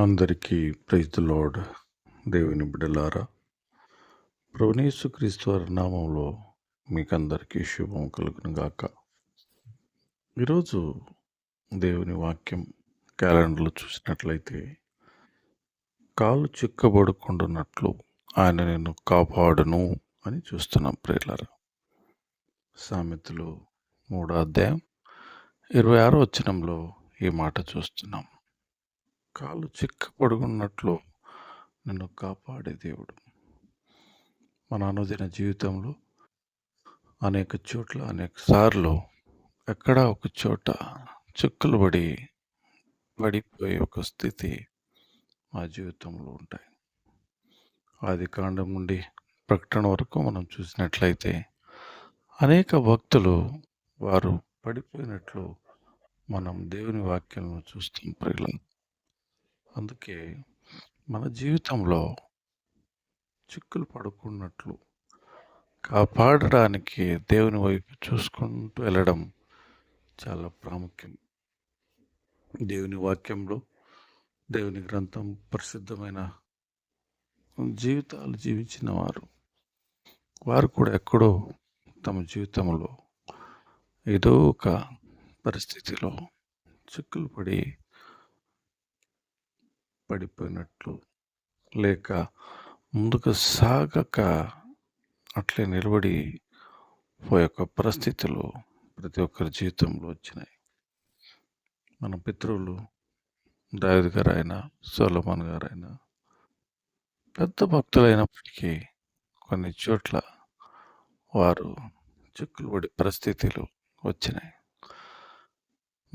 అందరికీ praise the lord దేవుని బిడ్డలారా. ప్రవణేశు క్రీస్తు వారి నామంలో మీకందరికీ శుభం కలుగును గాక. ఈరోజు దేవుని వాక్యం క్యాలెండర్లో చూసినట్లయితే కాలు చిక్కబడుకుంటున్నట్లు ఆయన నేను కాపాడును అని చూస్తున్నాం ప్రేలారా సామెతలు మూడో అధ్యాయం ఇరవై ఆరో వచనంలో ఈ మాట చూస్తున్నాం. కాలు చిక్కపడుకున్నట్లు నన్ను కాపాడే దేవుడు. మన అనుదిన జీవితంలో అనేక చోట్ల అనేక సార్లు ఎక్కడ ఒక చోట చిక్కులు పడి పడిపోయే ఒక స్థితి మా జీవితంలో ఉంటాయి. ఆది కాండం నుండి ప్రకటన వరకు మనం చూసినట్లయితే అనేక భక్తులు వారు పడిపోయినట్లు మనం దేవుని వాక్యాలను చూస్తాం ప్రజలను అందుకే మన జీవితంలో చిక్కులు పడుకున్నట్లు కాపాడడానికి దేవుని వైపు చూసుకుంటూ వెళ్ళడం చాలా ప్రాముఖ్యం. దేవుని వాక్యంలో దేవుని గ్రంథం ప్రసిద్ధమైన జీవితాలు జీవించిన వారు వారు కూడా ఎక్కడో తమ జీవితంలో ఏదో ఒక పరిస్థితిలో చిక్కులు పడి పడిపోయినట్లు. లేక ముందుకు సాగక అట్లే నిలబడి పోయే యొక్క పరిస్థితులు ప్రతి ఒక్కరి జీవితంలో వచ్చినాయి. మన పితృలు దావిద్ గారైనా సోలమన్ గారైనా పెద్ద భక్తులైనప్పటికీ కొన్ని చోట్ల వారు చిక్కులు పడే పరిస్థితులు వచ్చినాయి.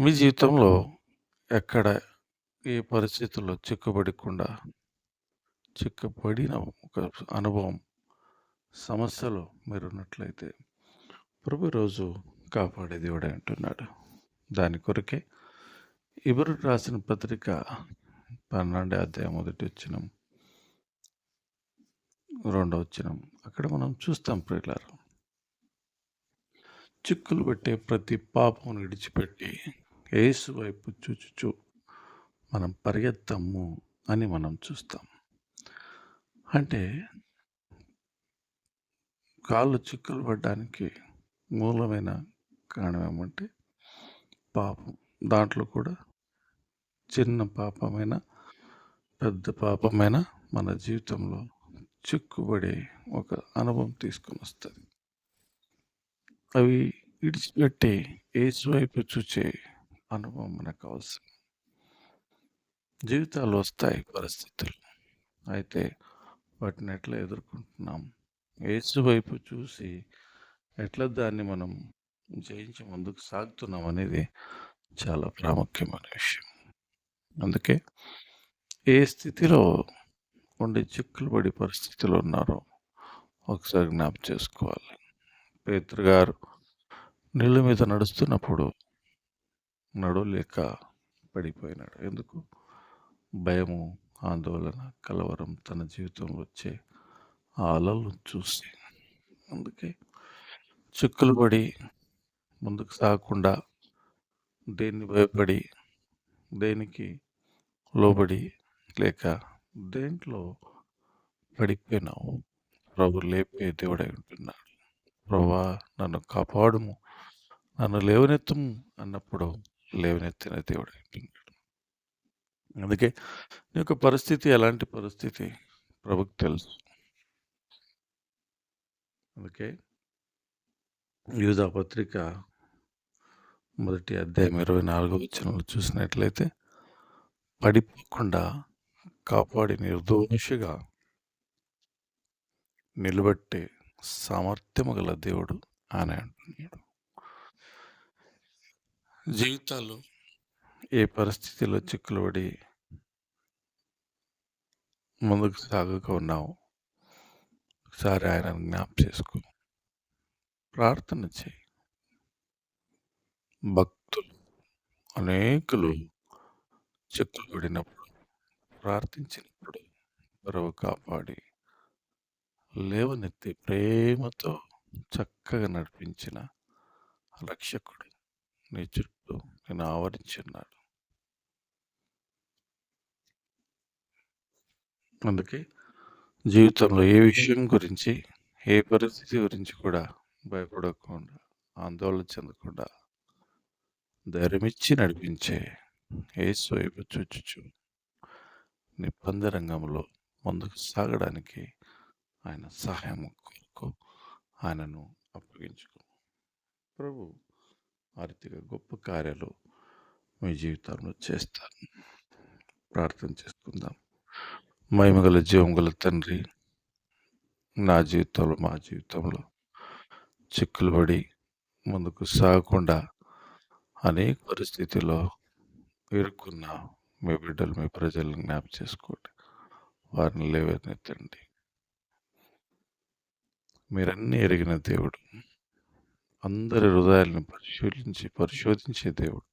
మీ జీవితంలో ఎక్కడ ఏ పరిస్థితుల్లో చిక్కుబడకుండా చిక్కబడిన ఒక అనుభవం సమస్యలో మీరున్నట్లయితే ప్రభు రోజు కాపాడే దేవుడే అంటున్నాడు. దాని కొరకే ఇవరు రాసిన పత్రిక పన్నెండు అధ్యాయం మొదటి వచ్చినం రెండో వచ్చినం అక్కడ మనం చూస్తాం ప్రియులారు చిక్కులు పెట్టే ప్రతి పాపం విడిచిపెట్టి ఏసు వైపు చూచుచు మనం పరిగెత్తము అని మనం చూస్తాం. అంటే కాళ్ళు చిక్కులు పడడానికి మూలమైన కారణం ఏమంటే పాపం. దాంట్లో కూడా చిన్న పాపమైన పెద్ద పాపమైన మన జీవితంలో చిక్కుబడే ఒక అనుభవం తీసుకొని వస్తుంది. అవి విడిచిపెట్టి ఏసువైపు చూచే అనుభవం మనకు అవసరం. జీవితాలు వస్తాయి పరిస్థితులు. అయితే వాటిని ఎట్లా ఎదుర్కొంటున్నాం? ఏసు వైపు చూసి ఎట్లా దాన్ని మనం జయించి ముందుకు సాగుతున్నాం అనేది చాలా ప్రాముఖ్యమైన విషయం. అందుకే ఏ స్థితిలో ఉండి చిక్కులు పడి పరిస్థితులు ఉన్నారో ఒకసారి జ్ఞాపం చేసుకోవాలి. పేతృ గారు నీళ్ళ మీద నడుస్తున్నప్పుడు నడవలేక పడిపోయినాడు. ఎందుకు? భయము ఆందోళన కలవరం తన జీవితంలో వచ్చే ఆ అలలు చూసి. అందుకే చిక్కులు పడి ముందుకు సాగకుండా దేన్ని భయపడి దేనికి లోబడి లేక దేంట్లో పడిపోయినావు? ప్రభు లేపే దేవుడై ఉంటున్నాడు. ప్రభా నన్ను కాపాడుము. నన్ను లేవనెత్తము అన్నప్పుడు లేవనెత్తిన దేవుడై ఉంటున్నాడు. అందుకే నీ యొక్క పరిస్థితి ఎలాంటి పరిస్థితి ప్రభుకి తెలుసు. అందుకే యూదా పత్రిక మొదటి అధ్యాయం ఇరవై నాలుగో వచ్చినప్పుడు చూసినట్లయితే పడిపోకుండా కాపాడి నిర్దోషిగా నిలబెట్టే సామర్థ్యము గల దేవుడు అని అంటున్నాడు. జీవితాలు ఏ పరిస్థితిలో చిక్కులుబడి ముందుకు సాగక ఉన్నావు. ఒకసారి ఆయన జ్ఞాప చేసుకో. ప్రార్థన చేయి. భక్తులు అనేకులు చెక్కులు పడినప్పుడు ప్రార్థించినప్పుడు బరువు కాపాడి లేవనెత్తి ప్రేమతో చక్కగా నడిపించిన రక్షకుడు నీ చుట్టూ నేను ఆవరించున్నాడు. అందుకే జీవితంలో ఏ విషయం గురించి, ఏ పరిస్థితి గురించి కూడా భయపడకుండా, ఆందోళన చెందకుండా ధైర్యమిచ్చి నడిపించే ఏ స్వైపు చూచుచు నిబంధ రంగంలో ముందుకు సాగడానికి ఆయన సహాయం కొరకు ఆయనను అప్పగించుకో. ప్రభు ఆర్థిక గొప్ప కార్యాలు మీ జీవితంలో చేస్తాను. ప్రార్థన చేసుకుందాం. మహిమగల జీవం గల తండ్రి నా జీవితంలో మా జీవితంలో చిక్కులు పడి ముందుకు సాగకుండా అనేక పరిస్థితుల్లో ఇరుక్కున్న మీ బిడ్డలు మీ ప్రజలను జ్ఞాపం చేసుకోండి. వారిని లేవనెత్తండి. మీరన్నీ ఎరిగిన దేవుడు. అందరి హృదయాలను పరిశీలించి పరిశోధించే దేవుడు.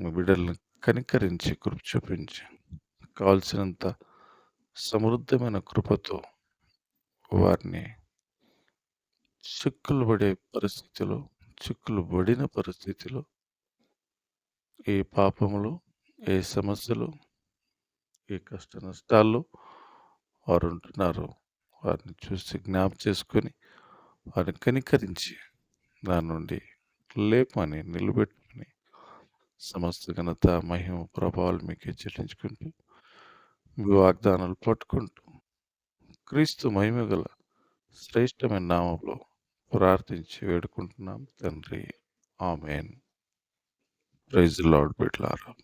మీ బిడ్డలను కనికరించి కృప చూపించి కావలసినంత సమృద్ధమైన కృపతో వారిని చిక్కులు పడే పరిస్థితిలో చిక్కులు పడిన పరిస్థితిలో ఏ పాపములు ఏ సమస్యలు ఏ కష్ట నష్టాల్లో వారు ఉంటున్నారు వారిని చూసి జ్ఞాపం చేసుకొని వారిని కనికరించి దాని నుండి లేపని నిలబెట్టుకుని సమస్త ఘనత మహిమ ప్రభావాలు మీకే చెల్లించుకుంటూ వాగ్దానాలు పట్టుకుంటూ క్రీస్తు మహిమ గల శ్రేష్టమైన నామంలో ప్రార్థించి వేడుకుంటున్నాం. తండ్రి ఆమెన్. ప్రైజ్ లార్డ్ బిడ్లారా